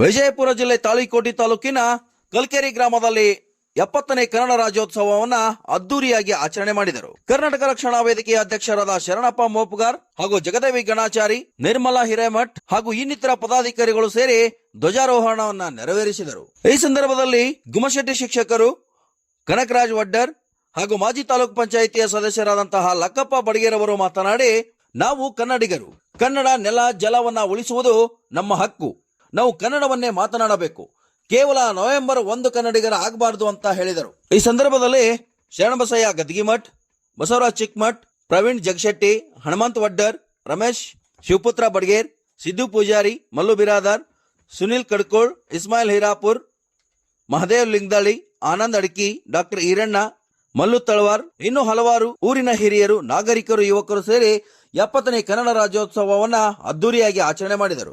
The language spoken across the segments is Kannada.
ವಿಜಯಪುರ ಜಿಲ್ಲೆ ತಾಳಿಕೋಟಿ ತಾಲೂಕಿನ ಕಲ್ಕೆರೆ ಗ್ರಾಮದಲ್ಲಿ ಎಪ್ಪತ್ತನೇ ಕನ್ನಡ ರಾಜ್ಯೋತ್ಸವವನ್ನ ಅದ್ದೂರಿಯಾಗಿ ಆಚರಣೆ ಮಾಡಿದರು. ಕರ್ನಾಟಕ ರಕ್ಷಣಾ ವೇದಿಕೆಯ ಅಧ್ಯಕ್ಷರಾದ ಶರಣಪ್ಪ ಮೋಪುಗಾರ್ ಹಾಗೂ ಜಗದೇವಿ ಗಣಾಚಾರಿ, ನಿರ್ಮಲಾ ಹಿರೇಮಠ್ ಹಾಗೂ ಇನ್ನಿತರ ಪದಾಧಿಕಾರಿಗಳು ಸೇರಿ ಧ್ವಜಾರೋಹಣವನ್ನ ನೆರವೇರಿಸಿದರು. ಈ ಸಂದರ್ಭದಲ್ಲಿ ಗುಮಶೆಟ್ಟಿ ಶಿಕ್ಷಕರು, ಕನಕರಾಜ್ ವಡ್ಡರ್ ಹಾಗೂ ಮಾಜಿ ತಾಲೂಕ್ ಪಂಚಾಯಿತಿಯ ಸದಸ್ಯರಾದಂತಹ ಲಕ್ಕಪ್ಪ ಬಡಗೇರವರು ಮಾತನಾಡಿ, ನಾವು ಕನ್ನಡಿಗರು. ಕನ್ನಡ ನೆಲ, ಜಲವನ್ನ ಉಳಿಸುವುದು ನಮ್ಮ ಹಕ್ಕು. ನಾವು ಕನ್ನಡವನ್ನೇ ಮಾತನಾಡಬೇಕು. ಕೇವಲ ನವೆಂಬರ್ ಒಂದು ಕನ್ನಡಿಗರ ಆಗಬಾರದು ಅಂತ ಹೇಳಿದರು. ಈ ಸಂದರ್ಭದಲ್ಲಿ ಶರಣಬಸಯ್ಯ ಗದ್ಗಿಮಠ್, ಬಸವರಾಜ್ ಚಿಕ್ಮಠ್ ಪ್ರವೀಣ್ ಜಗಶೆಟ್ಟಿ, ಹನುಮಂತ್ ವಡ್ಡರ್, ರಮೇಶ್, ಶಿವಪುತ್ರ ಬಡ್ಗೇರ್, ಸಿದ್ದು ಪೂಜಾರಿ, ಮಲ್ಲು ಬಿರಾದಾರ್, ಸುನಿಲ್ ಕಡ್ಕೋಳ್, ಇಸ್ಮಾಯಿಲ್ ಹಿರಾಪುರ್, ಮಹದೇವ್ ಲಿಂಗ್ದಾಳಿ ಆನಂದ್ ಅಡ್ಕಿ, ಡಾಕ್ಟರ್ ಈರಣ್ಣ, ಮಲ್ಲು ತಳವಾರ್, ಇನ್ನು ಹಲವಾರು ಊರಿನ ಹಿರಿಯರು, ನಾಗರಿಕರು, ಯುವಕರು ಸೇರಿ ಎಪ್ಪತ್ತನೇ ಕನ್ನಡ ರಾಜ್ಯೋತ್ಸವವನ್ನು ಅದ್ದೂರಿಯಾಗಿ ಆಚರಣೆ ಮಾಡಿದರು.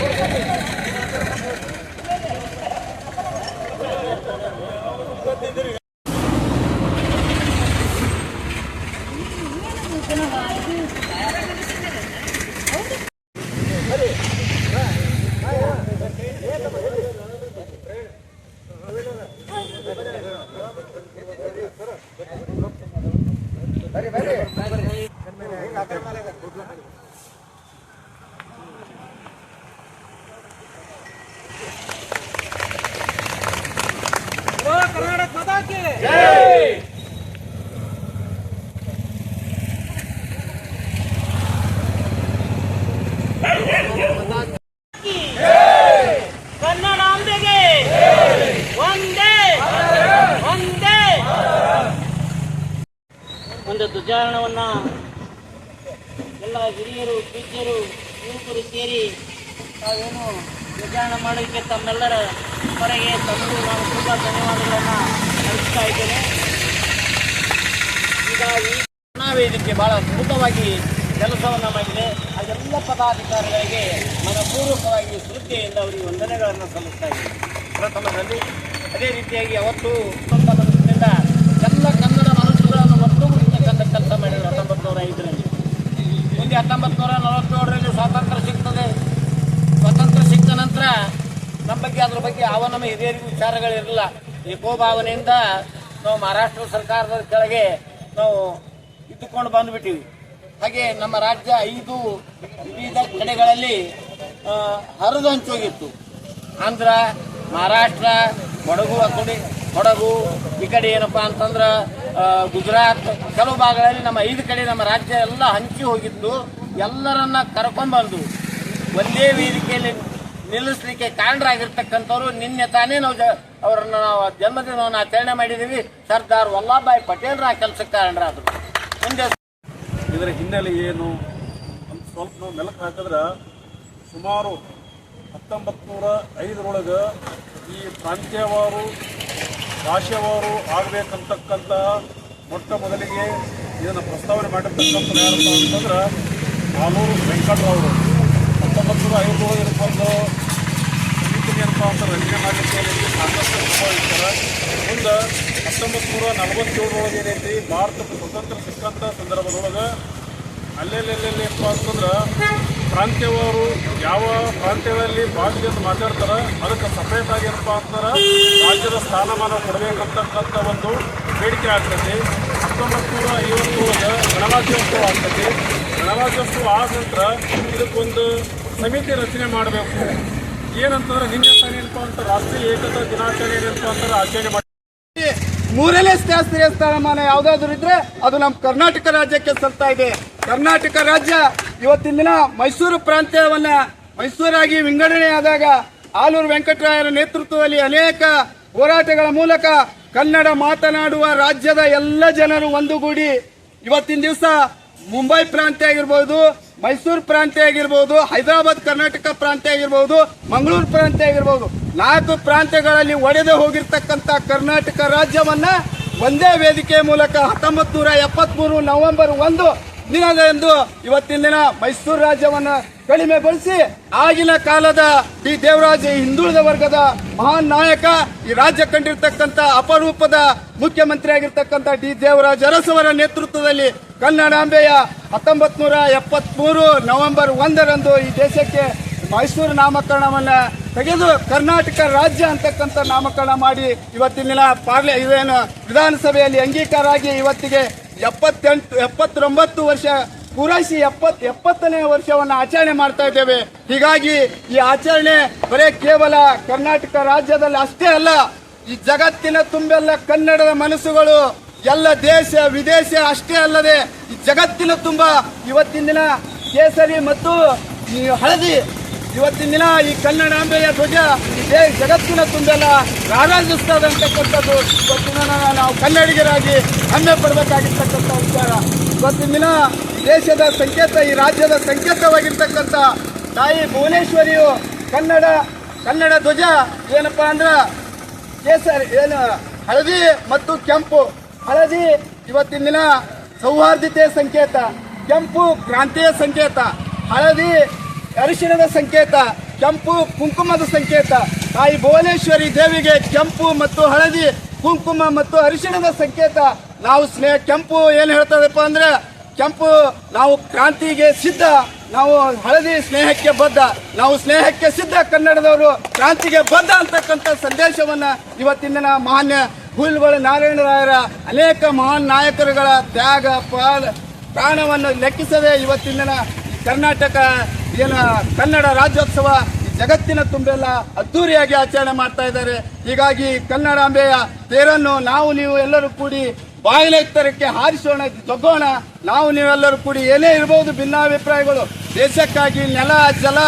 ಕಿರಿಯರು ಯುವಕರು ಸೇರಿ ತಾವೇನು ಧ್ವಜಾರಣ ಮಾಡೋಕ್ಕೆ ತಮ್ಮೆಲ್ಲರ ಹೊರಗೆ ತಂದು ನಾನು ತುಂಬ ಧನ್ಯವಾದಗಳನ್ನು ಅರ್ಪಿಸ್ತಾ ಇದ್ದೇನೆ. ಈಗ ಈ ವೇದಿಕೆ ಬಹಳ ಅದ್ಭುತವಾಗಿ ಕೆಲಸವನ್ನು ಮಾಡಿದೆ. ಅದೆಲ್ಲ ಪದಾಧಿಕಾರಿಗಳಿಗೆ ಮನಪೂರ್ವಕವಾಗಿ ಶ್ರದ್ಧೆಯಿಂದ ಅವರಿಗೆ ವಂದನೆಗಳನ್ನು ಸಲ್ಲಿಸ್ತಾ ಇದ್ದೀನಿ ಪ್ರಥಮದಲ್ಲಿ ಅದೇ ರೀತಿಯಾಗಿ ಅವತ್ತು ಎಲ್ಲ ಕನ್ನಡ ಮನಸ್ಸುಗಳನ್ನು ಒಟ್ಟುಗೂಡಿಸ್ತಕ್ಕಂಥ ಕೆಲಸ ಮಾಡಿದರು ಹತ್ತೊಂಬತ್ತು ನೂರ ಐದರಲ್ಲಿ. ಮುಂದೆ ಹತ್ತೊಂಬತ್ತು ನೂರ ನಲವತ್ತೇಳರಲ್ಲಿ ಸ್ವಾತಂತ್ರ್ಯ ಸಿಗ್ತದೆ. ಸ್ವಾತಂತ್ರ್ಯ ಸಿಕ್ಕ ನಂತರ ನಮ್ಮ ಬಗ್ಗೆ, ಅದ್ರ ಬಗ್ಗೆ ಯಾವ ನಮ್ಮ ಹಿರಿಯರಿಗೂ ವಿಚಾರಗಳಿರಲಿಲ್ಲ. ಏಕೋಭಾವನೆಯಿಂದ ನಾವು ಮಹಾರಾಷ್ಟ್ರ ಸರ್ಕಾರದ ಕೆಳಗೆ ನಾವು ಇದ್ದುಕೊಂಡು ಬಂದುಬಿಟ್ಟಿವಿ. ಹಾಗೆ ನಮ್ಮ ರಾಜ್ಯ ಐದು ವಿವಿಧ ಕಡೆಗಳಲ್ಲಿ ಹರಿದು ಹಂಚೋಗಿತ್ತು. ಆಂಧ್ರ, ಮಹಾರಾಷ್ಟ್ರ, ಕೊಡಗು ಆ ಕಡೆ, ಕೊಡಗು ಈ ಕಡೆ ಏನಪ್ಪಾ ಅಂತಂದ್ರೆ ಗುಜರಾತ್, ಕೆಲವು ಭಾಗಗಳಲ್ಲಿ ನಮ್ಮ ಐದು ಕಡೆ ನಮ್ಮ ರಾಜ್ಯ ಎಲ್ಲ ಹಂಚಿ ಹೋಗಿದ್ದು, ಎಲ್ಲರನ್ನ ಕರ್ಕೊಂಡ್ಬಂದು ಒಂದೇ ವೇದಿಕೆಯಲ್ಲಿ ನಿಲ್ಲಿಸಲಿಕ್ಕೆ ಕಾರಣರಾಗಿರ್ತಕ್ಕಂಥವ್ರು ನಿನ್ನೆ ತಾನೇ ನಾವು ಜ- ಅವರನ್ನ ನಾವು ಜನ್ಮದಿನವನ್ನು ಆಚರಣೆ ಮಾಡಿದ್ದೀವಿ. ಸರ್ದಾರ್ ವಲ್ಲಭಾಯ್ ಪಟೇಲ್ರ ಆ ಕೆಲಸಕ್ಕೆ ಕಾರಣರಾದರು. ಮುಂದೆ ಇದರ ಹಿನ್ನೆಲೆ ಏನು? ಅಂತ ಸ್ವಲ್ಪ ನಾವು ಮೆಲುಕು ಹಾಕಿದ್ರೆ ಸುಮಾರು ಹತ್ತೊಂಬತ್ತು ನೂರ ಐದರೊಳಗೆ ಈ ಪ್ರಾಂತ್ಯವಾರು ಭಾಷೆವಾರು ಆಗಬೇಕಂತಕ್ಕಂಥ ಮೊಟ್ಟ ಮೊದಲಿಗೆ ಇದನ್ನು ಪ್ರಸ್ತಾವನೆ ಮಾಡಿರ್ತಕ್ಕಂಥ ಯಾರಪ್ಪ ಅಂತಂದ್ರೆ ಆಲೂರು ವೆಂಕಟರಾವರು. ಹತ್ತೊಂಬತ್ತು ನೂರ ಐವತ್ತೊಳಗೆ ಈತನ ಏನಪ್ಪ ಅಂತ ರಚನೆ ಮಾಡಲಿಕ್ಕೆ ಏನೈತಿ ಸಾಕಷ್ಟು ಅನುಭವಿಸ್ತಾರೆ ಮುಂದೆ ಹತ್ತೊಂಬತ್ತು ನೂರ ನಲವತ್ತೇಳರೊಳಗೆ ಏನೈತಿ ಭಾರತಕ್ಕೆ ಸ್ವತಂತ್ರ ಸಿಕ್ಕಂಥ ಸಂದರ್ಭದೊಳಗೆ ಅಲ್ಲೆಲ್ಲೆಲ್ಲೆಲ್ಲಿ ಏನಪ್ಪ ಅಂತಂದ್ರೆ ಪ್ರಾಂತ್ಯವರು ಯಾವ ಪ್ರಾಂತ್ಯದಲ್ಲಿ ಭಾಷೆಯನ್ನು ಮಾತಾಡ್ತಾರೆ, ಅದಕ್ಕೆ ಸಪ್ರೇಟ್ ಏನಪ್ಪ ಅಂತಂದ್ರೆ ರಾಜ್ಯದ ಸ್ಥಾನಮಾನ ಕೊಡಬೇಕಂತಕ್ಕಂಥ ಒಂದು ಬೇಡಿಕೆ ಆಗ್ತದೆ. ಹತ್ತೊಂಬತ್ತು ನೂರ ಐವತ್ತೊಳಗೆ ಗಣರಾಜ್ಯೋತ್ಸವ ಆಗ್ತದೆ. ಗಣರಾಜ್ಯೋತ್ಸವ ಆದ ನಂತರ ಇದಕ್ಕೊಂದು ಸಮಿತಿ ರಚನೆ ಮಾಡಬೇಕು. ಏನಂತಂದ್ರೆ ನಿನ್ನೆ ತಾನೇ ಏನಪ್ಪ ಅಂತ ರಾಷ್ಟ್ರೀಯ ಏಕತಾ ದಿನಾಚರಣೆ ಏನಪ್ಪ ಅಂತಂದ್ರೆ ಆಚರಣೆ ಮಾಡಿ ಮೂರನೇ ಶಾಸ್ತ್ರೀಯ ಸ್ಥಾನಮಾನ ಯಾವುದಾದ್ರೂ ಇದ್ರೆ ಅದು ನಮ್ಮ ಕರ್ನಾಟಕ ರಾಜ್ಯಕ್ಕೆ ಸಲ್ತಾ ಇದೆ. ಕರ್ನಾಟಕ ರಾಜ್ಯ ಇವತ್ತಿನ ದಿನ ಮೈಸೂರು ಪ್ರಾಂತ್ಯವನ್ನ ಮೈಸೂರಾಗಿ ವಿಂಗಡಣೆ ಆದಾಗ ಆಲೂರು ವೆಂಕಟರಾಯರ ನೇತೃತ್ವದಲ್ಲಿ ಅನೇಕ ಹೋರಾಟಗಳ ಮೂಲಕ ಕನ್ನಡ ಮಾತನಾಡುವ ರಾಜ್ಯದ ಎಲ್ಲ ಜನರು ಒಂದುಗೂಡಿ ಇವತ್ತಿನ ದಿವಸ ಮುಂಬೈ ಪ್ರಾಂತ್ಯ ಆಗಿರ್ಬೋದು, ಮೈಸೂರು ಪ್ರಾಂತ್ಯ ಆಗಿರ್ಬೋದು, ಹೈದರಾಬಾದ್ ಕರ್ನಾಟಕ ಪ್ರಾಂತ್ಯ ಆಗಿರ್ಬೋದು, ಮಂಗಳೂರು ಪ್ರಾಂತ್ಯ ಆಗಿರ್ಬೋದು ನಾಲ್ಕು ಪ್ರಾಂತ್ಯಗಳಲ್ಲಿ ಒಡೆದು ಹೋಗಿರ್ತಕ್ಕಂಥ ಕರ್ನಾಟಕ ರಾಜ್ಯವನ್ನ ಒಂದೇ ವೇದಿಕೆ ಮೂಲಕ ಹತ್ತೊಂಬತ್ತು ನೂರ ಎಪ್ಪತ್ಮೂರು ನವೆಂಬರ್ ಒಂದು ದಿನದಂದು ಇವತ್ತಿನ ದಿನ ಮೈಸೂರು ರಾಜ್ಯವನ್ನ ಕಡಿಮೆಗೊಳಿಸಿ ಆಗಿನ ಕಾಲದ ಡಿ ದೇವರಾಜ ಹಿಂದುಳಿದ ವರ್ಗದ ಮಹಾನ್ ನಾಯಕ ಈ ರಾಜ್ಯ ಕಂಡಿರ್ತಕ್ಕಂಥ ಅಪರೂಪದ ಮುಖ್ಯಮಂತ್ರಿ ಆಗಿರ್ತಕ್ಕಂಥ ಡಿ ದೇವರಾಜ ಅರಸವರ ನೇತೃತ್ವದಲ್ಲಿ ಕನ್ನಡಾಂಬೆಯ ಹತ್ತೊಂಬತ್ತು ನೂರ ಎಪ್ಪತ್ಮೂರು ನವೆಂಬರ್ ಒಂದರಂದು ಈ ದೇಶಕ್ಕೆ ಮೈಸೂರು ನಾಮಕರಣವನ್ನ ತೆಗೆದು ಕರ್ನಾಟಕ ರಾಜ್ಯ ಅಂತಕ್ಕಂಥ ನಾಮಕರಣ ಮಾಡಿ ಇವತ್ತಿನ ದಿನ ಪಾರ್ಲೆ, ಇವೇನು ವಿಧಾನಸಭೆಯಲ್ಲಿ ಅಂಗೀಕಾರ ಆಗಿ ಇವತ್ತಿಗೆ ಎಪ್ಪತ್ತೆಂಟು, ಎಪ್ಪತ್ತೊಂಬತ್ತು ವರ್ಷ ಪೂರೈಸಿ ಎಪ್ಪತ್, ಎಪ್ಪತ್ತನೇ ವರ್ಷವನ್ನು ಆಚರಣೆ ಮಾಡ್ತಾ ಇದ್ದೇವೆ. ಹೀಗಾಗಿ ಈ ಆಚರಣೆ ಬರೇ ಕೇವಲ ಕರ್ನಾಟಕ ರಾಜ್ಯದಲ್ಲಿ ಅಷ್ಟೇ ಅಲ್ಲ, ಈ ಜಗತ್ತಿನ ತುಂಬೆಲ್ಲ ಕನ್ನಡದ ಮನಸ್ಸುಗಳು, ಎಲ್ಲ ದೇಶ ವಿದೇಶ ಅಷ್ಟೇ ಅಲ್ಲದೆ ಈ ಜಗತ್ತಿನ ತುಂಬ. ಇವತ್ತಿನ ದಿನ ಕೇಸರಿ ಮತ್ತು ಹಳದಿ ಇವತ್ತಿನ ದಿನ ಈ ಕನ್ನಡಾಂಬೆಯ ಧ್ವಜ ಇದೇ ಜಗತ್ತಿನ ತುಂಬೆಲ್ಲ ರಾರಾಜಿಸ್ತದೆ ಅಂತಕ್ಕಂಥದ್ದು ಇವತ್ತಿನ ನಾವು ಕನ್ನಡಿಗರಾಗಿ ಹೆಮ್ಮೆ ಪಡಬೇಕಾಗಿರ್ತಕ್ಕಂಥ ವಿಚಾರ. ಇವತ್ತಿನ ದಿನ ದೇಶದ ಸಂಕೇತ, ಈ ರಾಜ್ಯದ ಸಂಕೇತವಾಗಿರ್ತಕ್ಕಂಥ ತಾಯಿ ಭುವನೇಶ್ವರಿಯು ಕನ್ನಡ ಕನ್ನಡ ಧ್ವಜ ಏನಪ್ಪ ಅಂದ್ರೆ ಕೇಸರಿ, ಏನು ಹಳದಿ ಮತ್ತು ಕೆಂಪು. ಹಳದಿ ಇವತ್ತಿನ ದಿನ ಸೌಹಾರ್ದತೆಯ ಸಂಕೇತ, ಕೆಂಪು ಕ್ರಾಂತಿಯ ಸಂಕೇತ, ಹಳದಿ ಅರಿಶಿಣದ ಸಂಕೇತ, ಕೆಂಪು ಕುಂಕುಮದ ಸಂಕೇತ, ತಾಯಿ ಭುವನೇಶ್ವರಿ ದೇವಿಗೆ ಕೆಂಪು ಮತ್ತು ಹಳದಿ ಕುಂಕುಮ ಮತ್ತು ಅರಿಶಿಣದ ಸಂಕೇತ. ನಾವು ಸ್ನೇಹ, ಕೆಂಪು ಏನು ಹೇಳ್ತದಪ್ಪ ಅಂದ್ರೆ, ಕೆಂಪು ನಾವು ಕ್ರಾಂತಿಗೆ ಸಿದ್ಧ, ನಾವು ಹಳದಿ ಸ್ನೇಹಕ್ಕೆ ಬದ್ಧ, ನಾವು ಸ್ನೇಹಕ್ಕೆ ಸಿದ್ಧ ಕನ್ನಡದವರು ಕ್ರಾಂತಿಗೆ ಬದ್ಧ ಅಂತಕ್ಕಂಥ ಸಂದೇಶವನ್ನ ಇವತ್ತಿನ ಮಾನ್ಯ ಹುಲ್ಬಳ ನಾರಾಯಣರಾಯರ ಅನೇಕ ಮಹಾನ್ ನಾಯಕರುಗಳ ತ್ಯಾಗ ಪ್ರಾಣವನ್ನು ಲೆಕ್ಕಿಸದೆ ಇವತ್ತಿನ ಕರ್ನಾಟಕ ಏನು ಕನ್ನಡ ರಾಜ್ಯೋತ್ಸವ ಜಗತ್ತಿನ ತುಂಬೆಲ್ಲ ಅದ್ದೂರಿಯಾಗಿ ಆಚರಣೆ ಮಾಡ್ತಾ ಇದ್ದಾರೆ. ಹೀಗಾಗಿ ಕನ್ನಡಾಂಬೆಯ ತೇರನ್ನು ನಾವು ನೀವು ಎಲ್ಲರೂ ಕೂಡಿ ಬಾಯಿಲೆತ್ತರಕ್ಕೆ ಹಾರಿಸೋಣ ತಗೋಣ ನಾವು ನೀವೆಲ್ಲರೂ ಕೂಡಿ ಏನೇ ಇರಬಹುದು ಭಿನ್ನಾಭಿಪ್ರಾಯಗಳು, ದೇಶಕ್ಕಾಗಿ ನೆಲ, ಜಲ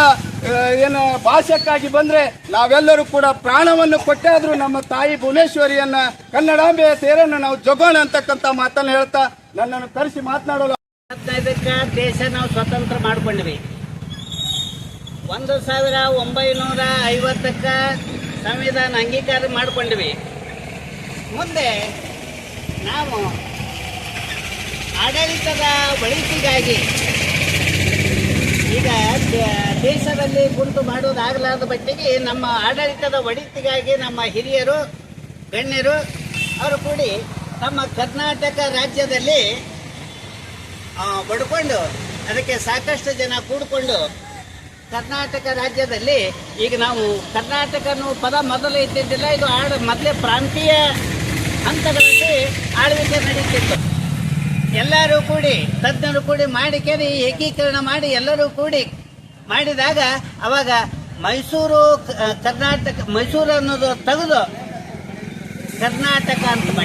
ಏನು ಭಾಷೆಕ್ಕಾಗಿ ಬಂದ್ರೆ ನಾವೆಲ್ಲರೂ ಕೂಡ ಪ್ರಾಣವನ್ನು ಕೊಟ್ಟಾದ್ರೂ ನಮ್ಮ ತಾಯಿ ಭುವನೇಶ್ವರಿಯನ್ನ ಕನ್ನಡಾಂಬೆಯ ತೇರನ್ನು ನಾವು ಜಗೋಣ ಅಂತಕ್ಕಂಥ ಮಾತನ್ನು ಹೇಳ್ತಾ ನನ್ನನ್ನು ಕರೆಸಿ ಮಾತನಾಡಲು ದೇಶ ನಾವು ಸ್ವತಂತ್ರ ಮಾಡ್ಕೊಂಡ್ವಿ. ಒಂದು ಸಾವಿರ ಒಂಬೈನೂರ ಐವತ್ತಕ್ಕೆ ಸಂವಿಧಾನ ಅಂಗೀಕಾರ ಮಾಡಿಕೊಂಡ್ವಿ. ಮುಂದೆ ನಾವು ಆಡಳಿತದ ಒಳಿತಿಗಾಗಿ ಈಗ ದೇಶದಲ್ಲಿ ಗುರುತು ಮಾಡೋದಾಗಲಾರದ ಬಟ್ಟಿಗೆ ನಮ್ಮ ಆಡಳಿತದ ಒಳಿತಿಗಾಗಿ ನಮ್ಮ ಹಿರಿಯರು, ಗಣ್ಯರು, ಅವರು ಕೂಡಿ ನಮ್ಮ ಕರ್ನಾಟಕ ರಾಜ್ಯದಲ್ಲಿ ಬಡ್ಕೊಂಡು ಅದಕ್ಕೆ ಸಾಕಷ್ಟು ಜನ ಕೂಡಿಕೊಂಡು ಕರ್ನಾಟಕ ರಾಜ್ಯದಲ್ಲಿ ಈಗ ನಾವು ಕರ್ನಾಟಕ ಪದ ಮೊದಲು ಇದ್ದಿದ್ದಿಲ್ಲ, ಇದು ಆಡ ಮೊದಲೇ ಪ್ರಾಂತೀಯ ಹಂತಗಳಲ್ಲಿ ಆಳ್ವಿಕೆ ನಡೀತಿತ್ತು. ಎಲ್ಲರೂ ಕೂಡಿ, ತಜ್ಞರು ಕೂಡಿ ಮಾಡಿ ಕೇಳಿ ಏಕೀಕರಣ ಮಾಡಿ ಎಲ್ಲರೂ ಕೂಡಿ ಮಾಡಿದಾಗ ಅವಾಗ ಮೈಸೂರು ಕರ್ನಾಟಕ ಮೈಸೂರು ಅನ್ನೋದು ತೆಗೆದು ಕರ್ನಾಟಕ ಅಂತ ಮಾಡಿ.